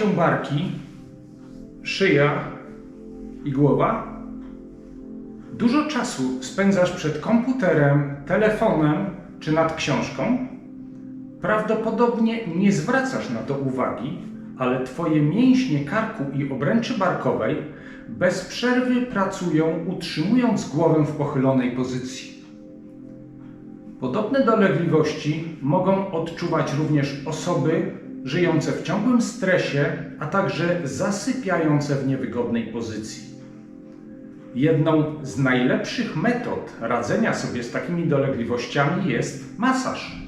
cię barki, szyja i głowa? Dużo czasu spędzasz przed komputerem, telefonem czy nad książką? Prawdopodobnie nie zwracasz na to uwagi, ale Twoje mięśnie karku i obręczy barkowej bez przerwy pracują, utrzymując głowę w pochylonej pozycji. Podobne dolegliwości mogą odczuwać również osoby żyjące w ciągłym stresie, a także zasypiające w niewygodnej pozycji. Jedną z najlepszych metod radzenia sobie z takimi dolegliwościami jest masaż.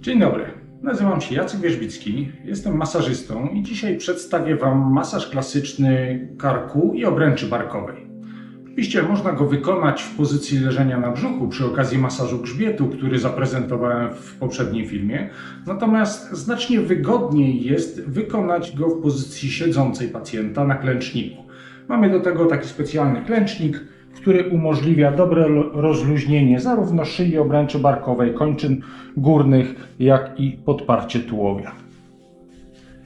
Dzień dobry. Nazywam się Jacek Wierzbicki, jestem masażystą i dzisiaj przedstawię Wam masaż klasyczny karku i obręczy barkowej. Oczywiście można go wykonać w pozycji leżenia na brzuchu przy okazji masażu grzbietu, który zaprezentowałem w poprzednim filmie, natomiast znacznie wygodniej jest wykonać go w pozycji siedzącej pacjenta na klęczniku. Mamy do tego taki specjalny klęcznik, który umożliwia dobre rozluźnienie zarówno szyi obręczy barkowej, kończyn górnych, jak i podparcie tułowia.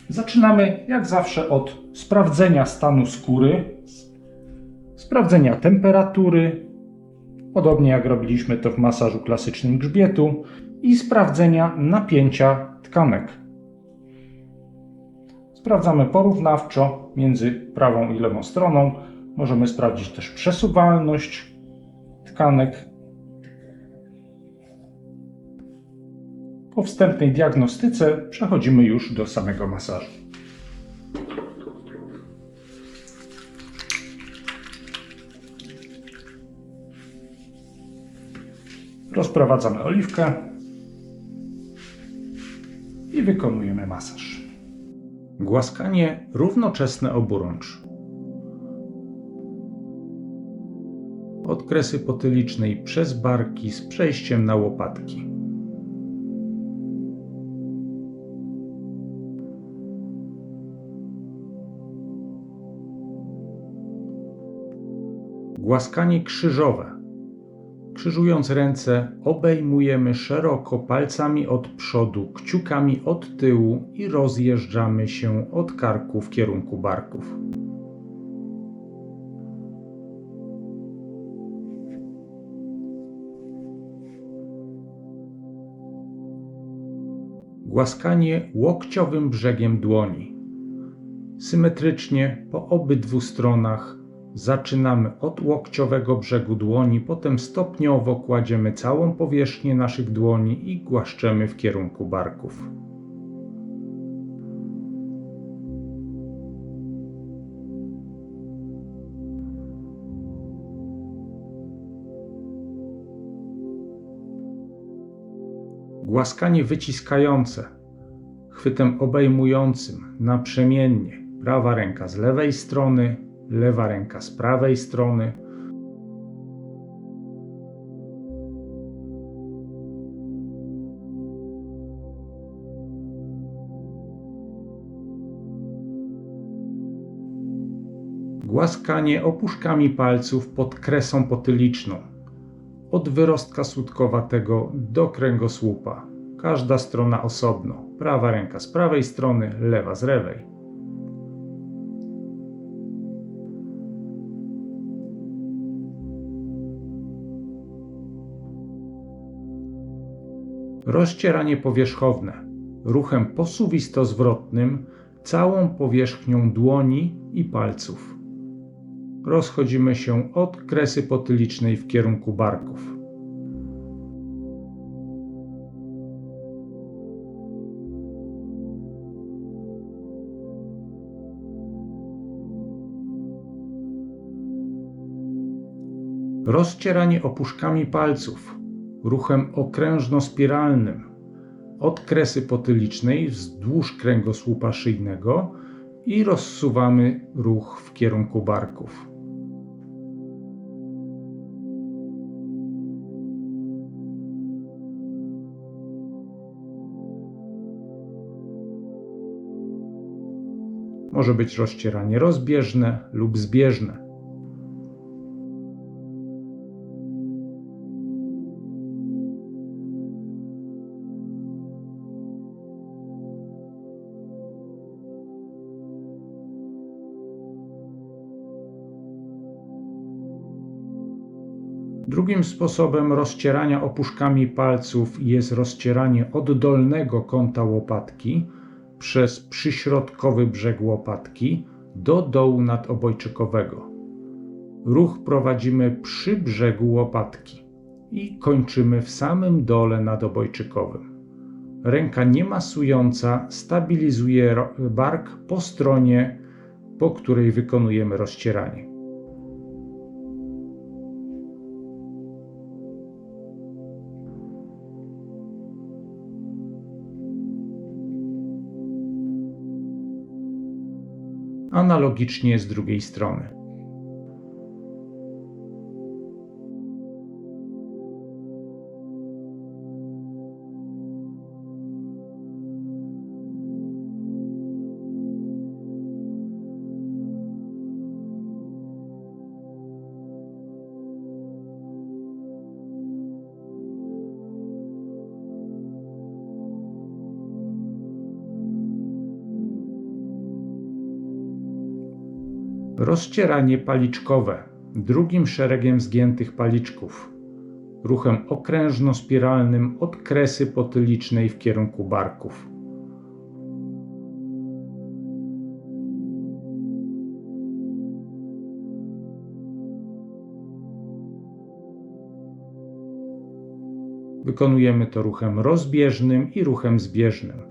Zaczynamy jak zawsze od sprawdzenia stanu skóry, sprawdzenia temperatury, podobnie jak robiliśmy to w masażu klasycznym grzbietu, i sprawdzenia napięcia tkanek. Sprawdzamy porównawczo między prawą i lewą stroną. Możemy sprawdzić też przesuwalność tkanek. Po wstępnej diagnostyce przechodzimy już do samego masażu. Rozprowadzamy oliwkę i wykonujemy masaż. Głaskanie równoczesne oburącz. Od kresy potylicznej przez barki z przejściem na łopatki. Głaskanie krzyżowe. Krzyżując ręce, obejmujemy szeroko palcami od przodu, kciukami od tyłu i rozjeżdżamy się od karku w kierunku barków. Głaskanie łokciowym brzegiem dłoni. Symetrycznie po obydwu stronach zaczynamy od łokciowego brzegu dłoni, potem stopniowo kładziemy całą powierzchnię naszych dłoni i głaszczemy w kierunku barków. Głaskanie wyciskające, chwytem obejmującym naprzemiennie prawa ręka z lewej strony, lewa ręka z prawej strony. Głaskanie opuszkami palców pod kresą potyliczną, od wyrostka sutkowatego do kręgosłupa. Każda strona osobno. Prawa ręka z prawej strony, lewa z lewej. Rozcieranie powierzchowne ruchem posuwisto-zwrotnym całą powierzchnią dłoni i palców. Rozchodzimy się od kresy potylicznej w kierunku barków. Rozcieranie opuszkami palców ruchem okrężno-spiralnym od kresy potylicznej wzdłuż kręgosłupa szyjnego i rozsuwamy ruch w kierunku barków. Może być rozcieranie rozbieżne lub zbieżne. Drugim sposobem rozcierania opuszkami palców jest rozcieranie od dolnego kąta łopatki przez przyśrodkowy brzeg łopatki do dołu nadobojczykowego. Ruch prowadzimy przy brzegu łopatki i kończymy w samym dole nadobojczykowym. Ręka niemasująca stabilizuje bark po stronie, po której wykonujemy rozcieranie. Analogicznie z drugiej strony. Rozcieranie paliczkowe drugim szeregiem zgiętych paliczków. Ruchem okrężno-spiralnym od kresy potylicznej w kierunku barków. Wykonujemy to ruchem rozbieżnym i ruchem zbieżnym.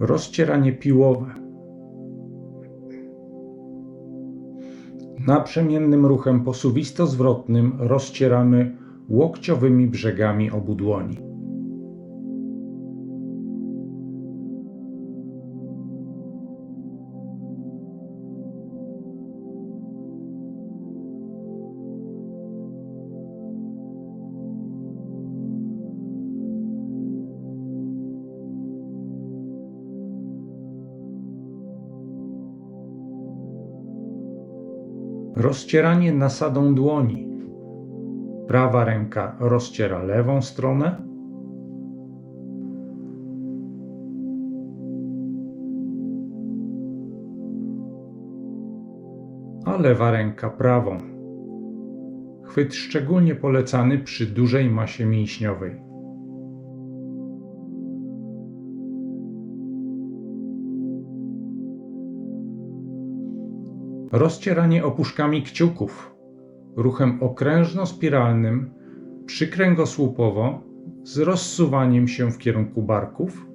Rozcieranie piłowe. Naprzemiennym ruchem posuwisto-zwrotnym rozcieramy łokciowymi brzegami obu dłoni. Rozcieranie nasadą dłoni. Prawa ręka rozciera lewą stronę, a lewa ręka prawą. Chwyt szczególnie polecany przy dużej masie mięśniowej. Rozcieranie opuszkami kciuków ruchem okrężno-spiralnym przykręgosłupowo z rozsuwaniem się w kierunku barków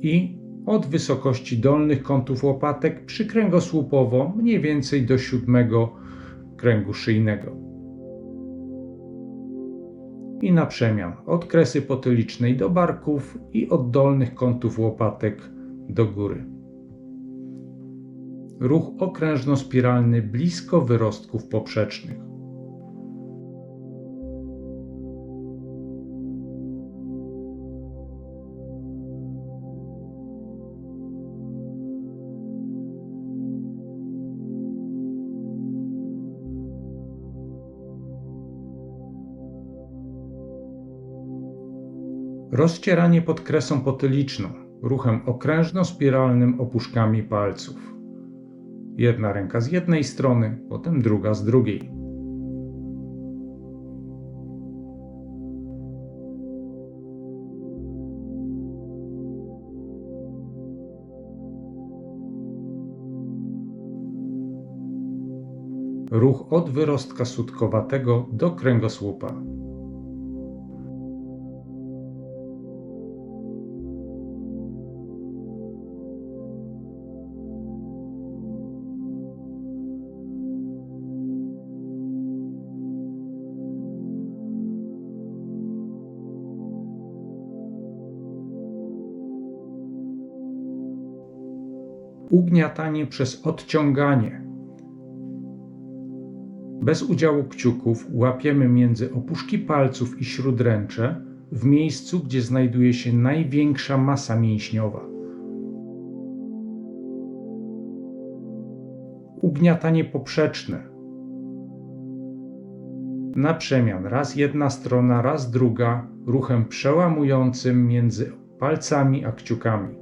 i od wysokości dolnych kątów łopatek przykręgosłupowo mniej więcej do siódmego kręgu szyjnego. I na przemian od kresy potylicznej do barków i od dolnych kątów łopatek do góry ruch okrężno-spiralny blisko wyrostków poprzecznych. Rozcieranie pod kresą potyliczną ruchem okrężno-spiralnym opuszkami palców. Jedna ręka z jednej strony, potem druga z drugiej. Ruch od wyrostka sutkowatego do kręgosłupa. ugniatanie przez odciąganie. Bez udziału kciuków łapiemy między opuszki palców i śródręcze w miejscu, gdzie znajduje się największa masa mięśniowa. Ugniatanie poprzeczne. Na przemian raz jedna strona, raz druga, ruchem przełamującym między palcami a kciukami.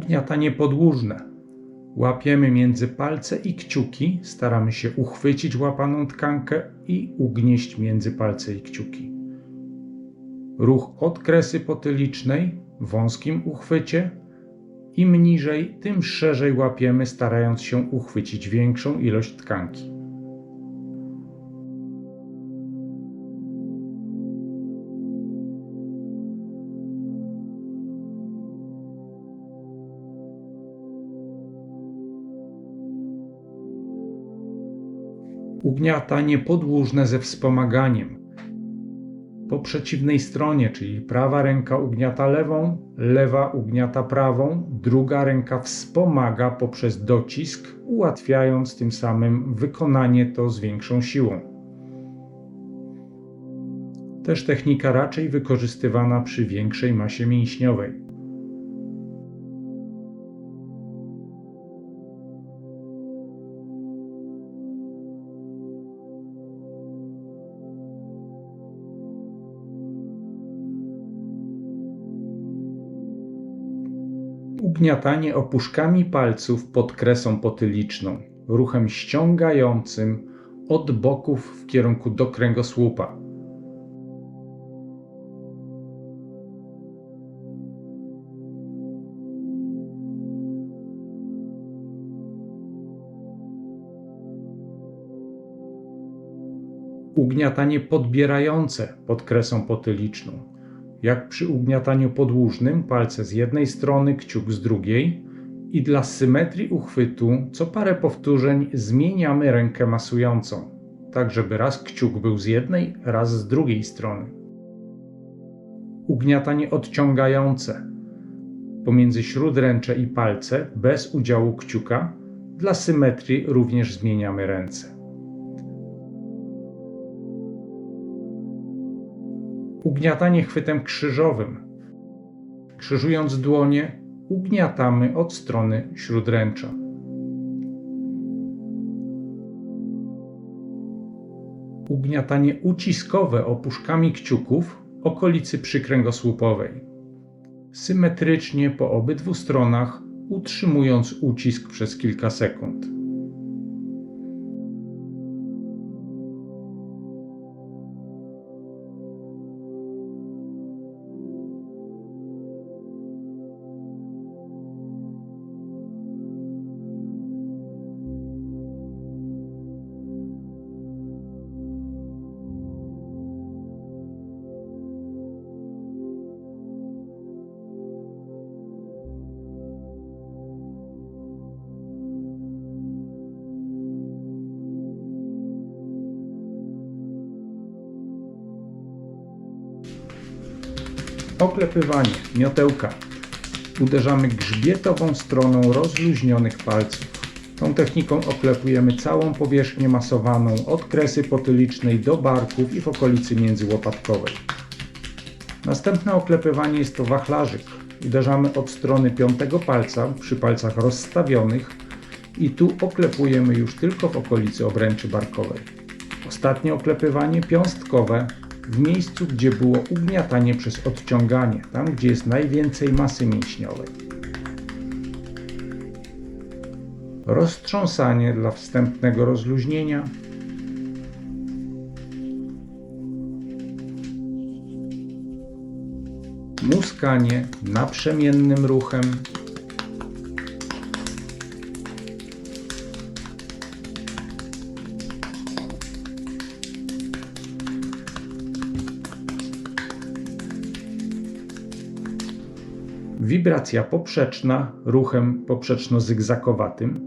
Ugniatanie podłużne. Łapiemy między palce i kciuki, staramy się uchwycić łapaną tkankę i ugnieść między palce i kciuki. Ruch od kresy potylicznej wąskim uchwycie. Im niżej, tym szerzej łapiemy, starając się uchwycić większą ilość tkanki. Ugniatanie podłużne ze wspomaganiem. Po przeciwnej stronie, czyli prawa ręka ugniata lewą, lewa ugniata prawą, druga ręka wspomaga poprzez docisk, ułatwiając tym samym wykonanie to z większą siłą. Też technika raczej wykorzystywana przy większej masie mięśniowej. Ugniatanie opuszkami palców pod kresą potyliczną, ruchem ściągającym od boków w kierunku do kręgosłupa. Ugniatanie podbierające pod kresą potyliczną, jak przy ugniataniu podłużnym, palce z jednej strony, kciuk z drugiej i dla symetrii uchwytu co parę powtórzeń zmieniamy rękę masującą, tak żeby raz kciuk był z jednej, raz z drugiej strony. Ugniatanie odciągające pomiędzy śródręcze i palce bez udziału kciuka, dla symetrii również zmieniamy ręce. Ugniatanie chwytem krzyżowym. Krzyżując dłonie, ugniatamy od strony śródręcza. Ugniatanie uciskowe opuszkami kciuków okolicy przykręgosłupowej. Symetrycznie po obydwu stronach, utrzymując ucisk przez kilka sekund. Oklepywanie, miotełka. Uderzamy grzbietową stroną rozluźnionych palców. Tą techniką oklepujemy całą powierzchnię masowaną od kresy potylicznej do barków i w okolicy międzyłopatkowej. Następne oklepywanie jest to wachlarzyk. Uderzamy od strony piątego palca przy palcach rozstawionych i tu oklepujemy już tylko w okolicy obręczy barkowej. Ostatnie oklepywanie piąstkowe w miejscu, gdzie było ugniatanie przez odciąganie, tam gdzie jest najwięcej masy mięśniowej. Roztrząsanie dla wstępnego rozluźnienia. Muskanie naprzemiennym ruchem. Wibracja poprzeczna ruchem poprzeczno-zygzakowatym.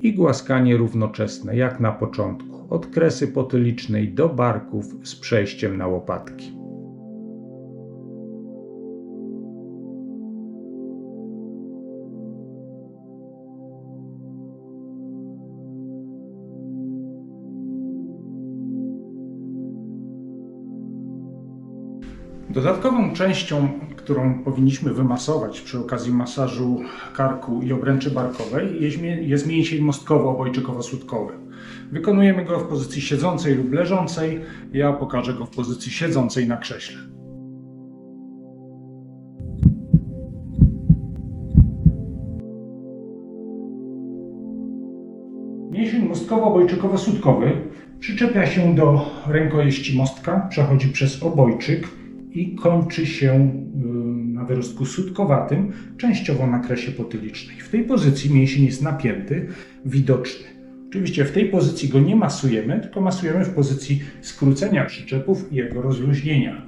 I głaskanie równoczesne, jak na początku, od kresy potylicznej do barków z przejściem na łopatki. Dodatkową częścią, którą powinniśmy wymasować przy okazji masażu karku i obręczy barkowej jest, mięsień mostkowo-obojczykowo-sutkowy. Wykonujemy go w pozycji siedzącej lub leżącej. Ja pokażę go w pozycji siedzącej na krześle. Mięsień mostkowo-obojczykowo-sutkowy przyczepia się do rękojeści mostka, przechodzi przez obojczyk i kończy się y, na wyrostku sutkowatym, częściowo na kresie potylicznej. W tej pozycji mięsień jest napięty, widoczny. Oczywiście w tej pozycji go nie masujemy, tylko masujemy w pozycji skrócenia przyczepów i jego rozluźnienia.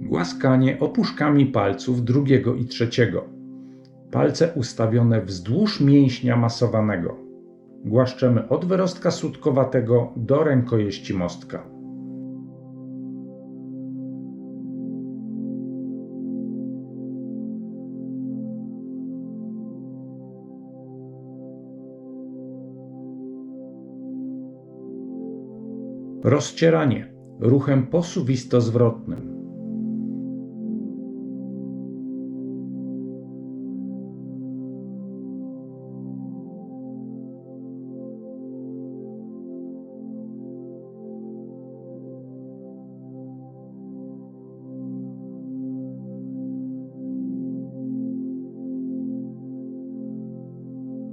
Głaskanie opuszkami palców drugiego i trzeciego. Palce ustawione wzdłuż mięśnia masowanego. Głaszczemy od wyrostka sutkowatego do rękojeści mostka. Rozcieranie ruchem posuwisto-zwrotnym.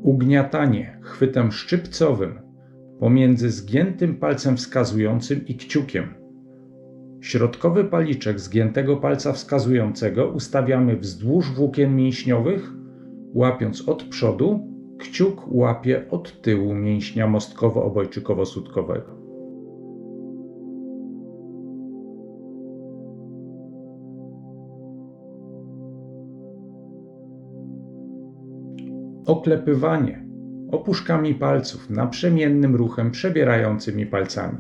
Ugniatanie chwytem szczypcowym pomiędzy zgiętym palcem wskazującym i kciukiem. Środkowy paliczek zgiętego palca wskazującego ustawiamy wzdłuż włókien mięśniowych, łapiąc od przodu, kciuk łapie od tyłu mięśnia mostkowo-obojczykowo-sutkowego. Oklepywanie opuszkami palców naprzemiennym ruchem przebierającymi palcami.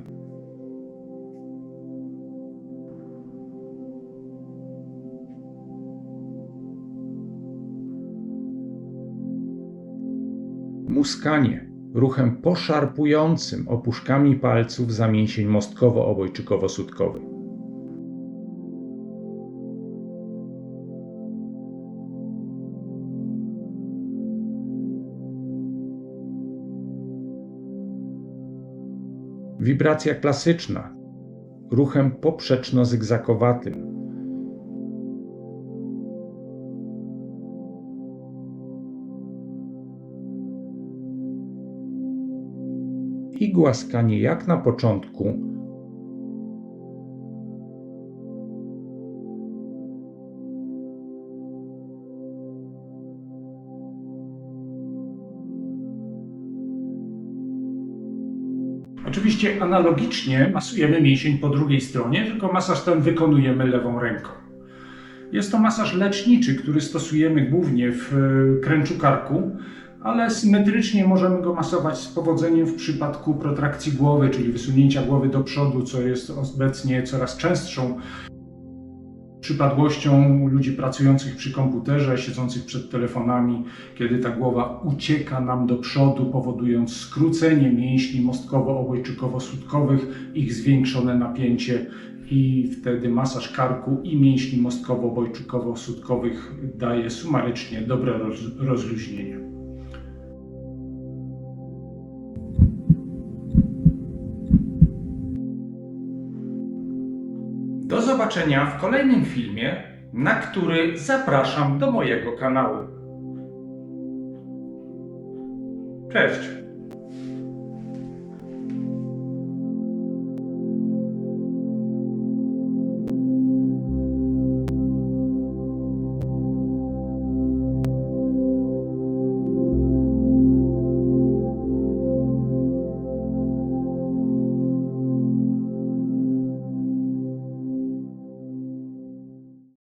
Muskanie ruchem poszarpującym opuszkami palców za mięsień Wibracja klasyczna ruchem poprzeczno-zygzakowatym. I głaskanie jak na początku analogicznie masujemy mięsień po drugiej stronie, tylko masaż ten wykonujemy lewą ręką. Jest to masaż leczniczy, który stosujemy głównie w e, kręczu karku, ale symetrycznie możemy go masować z powodzeniem w przypadku protrakcji głowy, czyli wysunięcia głowy do przodu, co jest obecnie coraz częstszą przypadłością ludzi pracujących przy komputerze, siedzących przed telefonami, kiedy ta głowa ucieka nam do przodu, powodując skrócenie mięśni mostkowo-obojczykowo-sutkowych, ich zwiększone napięcie i wtedy masaż karku i mięśni mostkowo-obojczykowo-sutkowych daje sumarycznie dobre roz, rozluźnienie. Zobaczenia w kolejnym filmie, na który zapraszam do mojego kanału. Cześć!